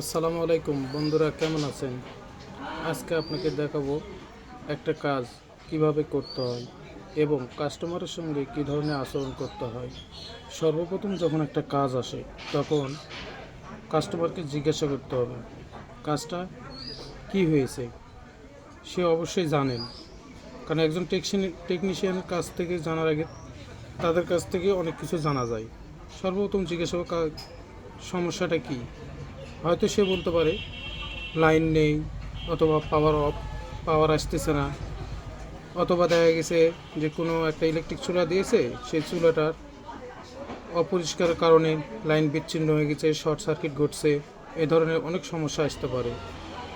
আসসালামু আলাইকুম। বন্ধুরা, কেমন আছেন? আজকে আপনাকে দেখাবো একটা কাজ কীভাবে করতে হয় এবং কাস্টমারের সঙ্গে কী ধরনের আচরণ করতে হয়। সর্বপ্রথম যখন একটা কাজ আসে, তখন কাস্টমারকে জিজ্ঞাসা করতে হবে, কাজটা কি হয়েছে? সে অবশ্যই জানেন। কারণ একজন টেকনিশিয়ানের কাছ থেকে জানার আগে তাদের কাছ থেকে অনেক কিছু জানা যায়। সর্বপ্রথম জিজ্ঞাসা সমস্যাটা কী? হয়তো সে বলতে পারে, লাইন নেই অথবা পাওয়ার অফ পাওয়ার আসতেছে না। অথবা দেখা গেছে যে কোনো একটা ইলেকট্রিক চুলা দিয়েছে, সেই চুলাটার অপরিষ্কার কারণে লাইন বিচ্ছিন্ন হয়ে গেছে শর্ট সার্কিট ঘটছে, এ ধরনের অনেক সমস্যা আসতে পারে।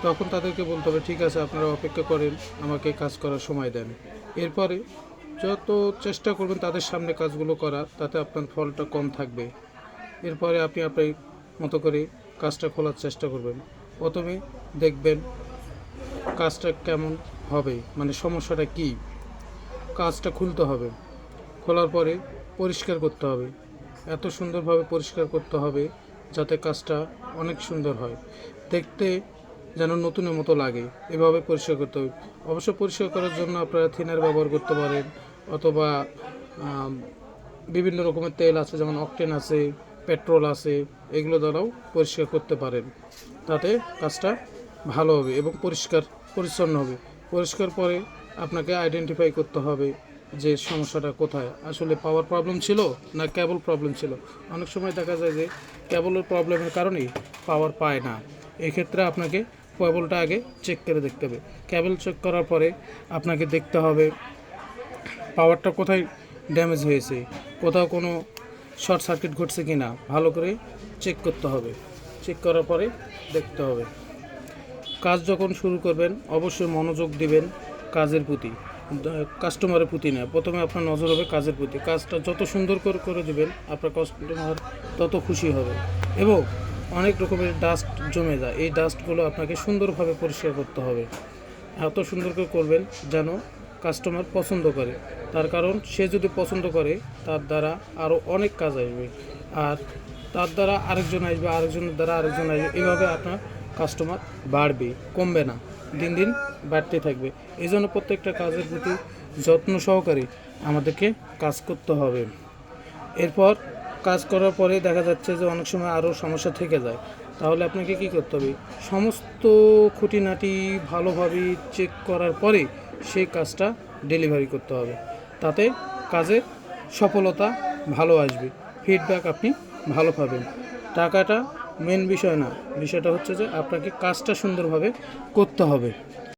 তখন তাদেরকে বলতে হবে, ঠিক আছে, আপনারা অপেক্ষা করেন, আমাকে কাজ করার সময় দেন। এরপরে যত চেষ্টা করবেন তাদের সামনে কাজগুলো করা তাতে আপনার ফলটা কম থাকবে। এরপরে আপনি আপনার মতো করে কাজটা খোলার চেষ্টা করবেন। প্রথমে দেখবেন কাজটা কেমন হবে মানে সমস্যাটা কি? কাজটা খুলতে হবে। খোলার পরে পরিষ্কার করতে হবে। এত সুন্দরভাবে পরিষ্কার করতে হবে যাতে কাজটা অনেক সুন্দর হয়। দেখতে যেন নতুনের মতো লাগে, এভাবে পরিষ্কার করতে হবে। অবশ্য পরিষ্কার করার জন্য আপনারা থিনার ব্যবহার করতে পারেন, অথবা বিভিন্ন রকমের তেল আছে, যেমন অকটেন আছে পেট্রোল আছে, এগুলো দ্বারাও পরিষ্কার করতে পারেন। তাতে কাজটা ভালো হবে এবং পরিষ্কার, পরিচ্ছন্ন হবে। পরিষ্কার পরে আপনাকে আইডেন্টিফাই করতে হবে যে সমস্যাটা কোথায়। আসলে পাওয়ার প্রবলেম ছিল না কেবল প্রবলেম ছিল? অনেক সময় দেখা যায় যে কেবলের প্রবলেমের কারণেই পাওয়ার পায় না। এক্ষেত্রে আপনাকে কেবলটা আগে চেক করে দেখতে হবে। কেবল চেক করার পরে আপনাকে দেখতে হবে পাওয়ারটা কোথায় ড্যামেজ হয়েছে? কোথাও কোনো শর্ট সার্কিট ঘটছে কি না ভালো করে চেক করতে হবে। চেক করার পরে দেখতে হবে। কাজ যখন শুরু করবেন, অবশ্যই মনোযোগ দিবেন কাজের প্রতি। কাস্টমারের প্রতি না, প্রথমে আপনার নজর হবে কাজের প্রতি। কাজটা যত সুন্দর করে করে দেবেন, আপনার কাস্টমার তত খুশি হবে। এবং অনেক রকমের ডাস্ট জমে যায়। এই ডাস্টগুলো আপনাকে সুন্দরভাবে পরিষ্কার করতে হবে। এত সুন্দর করে করবেন যেন কাস্টমার পছন্দ করে। তার কারণ সে যদি পছন্দ করে, তার দ্বারা আরও অনেক কাজ আসবে। আর তার দ্বারা আরেকজন আসবে, আরেকজনের দ্বারা আরেকজন আসবে, এভাবে আপনার কাস্টমার বাড়বে, কমবে না। দিন দিন বাড়তে থাকবে। এই জন্য প্রত্যেকটা কাজের প্রতি যত্ন সহকারে আমাদেরকে কাজ করতে হবে। এরপর কাজ করার পরে দেখা যাচ্ছে যে অনেক সময় আরও সমস্যা থেকে যায়। তাহলে আপনাকে কি করতে হবে? সমস্ত খুঁটিনাটি ভালোভাবে চেক করার পরে সেই কাজটা ডেলিভারি করতে হবে। তাতে কাজের সফলতা ভালো আসবে। ফিডব্যাক আপনি ভালো পাবেন। টাকাটা মেন বিষয় না। বিষয়টা হচ্ছে যে আপনাকে কাজটা সুন্দরভাবে করতে হবে।